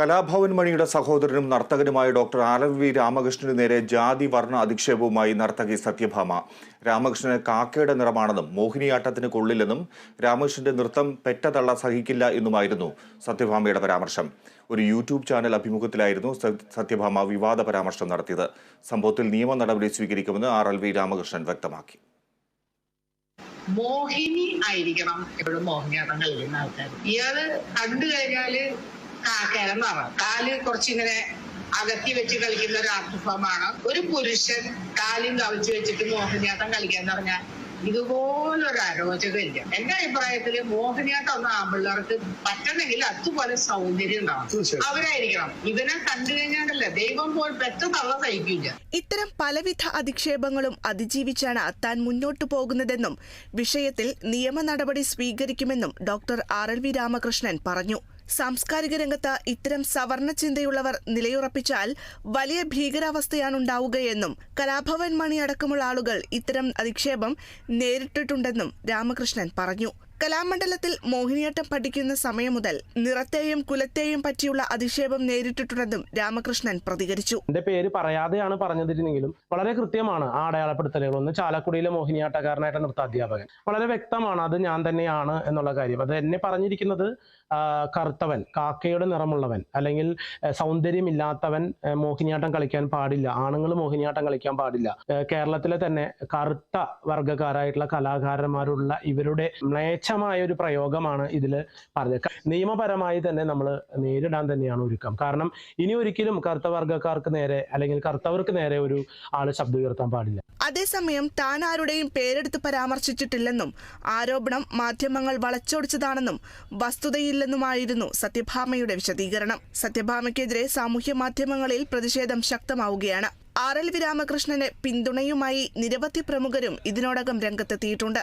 കലാഭവൻ മണിയുടെ സഹോദരനും നർത്തകനുമായ ഡോക്ടർ എൽ വി രാമകൃഷ്ണന് നേരെ ജാതി വർണ അധിക്ഷേപവുമായി നർത്തകി സത്യഭാമ രാമകൃഷ്ണന് കാക്കയുടെ നിറമാണെന്നും മോഹിനിയാട്ടത്തിന് കൊള്ളില്ലെന്നും രാമകൃഷ്ണന്റെ നൃത്തം പെറ്റതള്ള സഹിക്കില്ല എന്നുമായിരുന്നു സത്യഭാമയുടെ പരാമർശം. ഒരു യൂട്യൂബ് ചാനൽ അഭിമുഖത്തിലായിരുന്നു സത്യഭാമ വിവാദ പരാമർശം നടത്തിയത്. സംഭവത്തിൽ നിയമ നടപടി സ്വീകരിക്കുമെന്ന് ആർ എൽ വി രാമകൃഷ്ണൻ വ്യക്തമാക്കി. മോഹിനി ആയിരിക്കണം എപ്പോഴും മോഹിനിയാട്ടം കളിക്കുന്ന ആൾക്കാർ ഇയാൾ കണ്ടു കഴിഞ്ഞാൽ കാക്കേരം നിറം കാൽ കുറച്ചിങ്ങനെ അകത്തി വെച്ച് കളിക്കുന്ന ഒരു ആർട്ട് ഫോമാണ് ഒരു പുരുഷൻ കാലും കവിച്ച് വെച്ചിട്ട് മോഹിനിയാട്ടം കളിക്കാന്ന് പറഞ്ഞാൽ ഇതുപോലൊരു അരോചകമില്ല. എന്റെ അഭിപ്രായത്തിൽ മോഹിനിയാട്ടം ഒന്ന് ആമ്പിള്ളേർക്ക് പറ്റണമെങ്കിൽ അതുപോലെ സൗന്ദര്യം ഉണ്ടാവും അവരായിരിക്കണം. ഇവനെ കണ്ടു കഴിഞ്ഞാലല്ലേ ദൈവം പോൽ പെറ്റ തള്ള സഹിക്കില്ല. ഇത്തരം പലവിധ അധിക്ഷേപങ്ങളും അതിജീവിച്ചാണ് താൻ മുന്നോട്ടു പോകുന്നതെന്നും വിഷയത്തിൽ നിയമ നടപടി സ്വീകരിക്കുമെന്നും doctor R L V Ramakrishnan പറഞ്ഞു. സാംസ്കാരിക രംഗത്ത് ഇത്തരം സവർണ ചിന്തയുള്ളവർ നിലയുറപ്പിച്ചാൽ വലിയ ഭീകരാവസ്ഥയാണ് ഉണ്ടാവുകയെന്നും കലാഭവൻ മണി അടക്കമുള്ള ആളുകൾ ഇത്തരം അധിക്ഷേപം നേരിട്ടിട്ടുണ്ടെന്നും രാമകൃഷ്ണൻ പറഞ്ഞു. കലാമണ്ഡലത്തിൽ മോഹിനിയാട്ടം പഠിക്കുന്ന സമയം മുതൽ നിറത്തെയും കുലത്തെയും പറ്റിയുള്ള അധിക്ഷേപം നേരിട്ടിട്ടുണ്ടെന്നും രാമകൃഷ്ണൻ പ്രതികരിച്ചു. എന്റെ പേര് പറയാതെയാണ് പറഞ്ഞതിരുന്നെങ്കിലും വളരെ കൃത്യമാണ് ആ അടയാളപ്പെടുത്തലുകൾ. ഒന്ന് ചാലക്കുടിയിലെ മോഹിനിയാട്ടക്കാരനായിട്ട് നൃത്താധ്യാപകൻ വളരെ വ്യക്തമാണ് അത് ഞാൻ തന്നെയാണ് എന്നുള്ള കാര്യം. അത് എന്നെ പറഞ്ഞിരിക്കുന്നത് കറുത്തവൻ കാക്കയുടെ നിറമുള്ളവൻ അല്ലെങ്കിൽ സൗന്ദര്യമില്ലാത്തവൻ മോഹിനിയാട്ടം കളിക്കാൻ പാടില്ല ആണുങ്ങൾ മോഹിനിയാട്ടം കളിക്കാൻ പാടില്ല. കേരളത്തിലെ തന്നെ കറുത്ത വർഗക്കാരായിട്ടുള്ള കലാകാരന്മാരുള്ള ഇവരുടെ മ്ലേച്ഛമായ ഒരു പ്രയോഗമാണ് ഇതിൽ പറഞ്ഞത്. നിയമപരമായി തന്നെ നമ്മൾ നേരിടാൻ തന്നെയാണ് ഒരുക്കം. കാരണം ഇനി ഒരിക്കലും കറുത്ത വർഗക്കാർക്ക് നേരെ അല്ലെങ്കിൽ കറുത്തവർക്ക് നേരെ ഒരു ആൾ ശബ്ദം ഉയർത്താൻ പാടില്ല. അതേസമയം താൻ ആരുടെയും പേരെടുത്ത് പരാമർശിച്ചിട്ടില്ലെന്നും ആരോപണം മാധ്യമങ്ങൾ വളച്ചൊടിച്ചതാണെന്നും വസ്തുതയില്ലെന്നുമായിരുന്നു സത്യഭാമയുടെ വിശദീകരണം. സത്യഭാമയ്ക്കെതിരെ സാമൂഹ്യ മാധ്യമങ്ങളിൽ പ്രതിഷേധം ശക്തമാവുകയാണ്. ആർ എൽ വി രാമകൃഷ്ണന് പിന്തുണയുമായി നിരവധി പ്രമുഖരും ഇതിനോടകം രംഗത്തെത്തിയിട്ടുണ്ട്.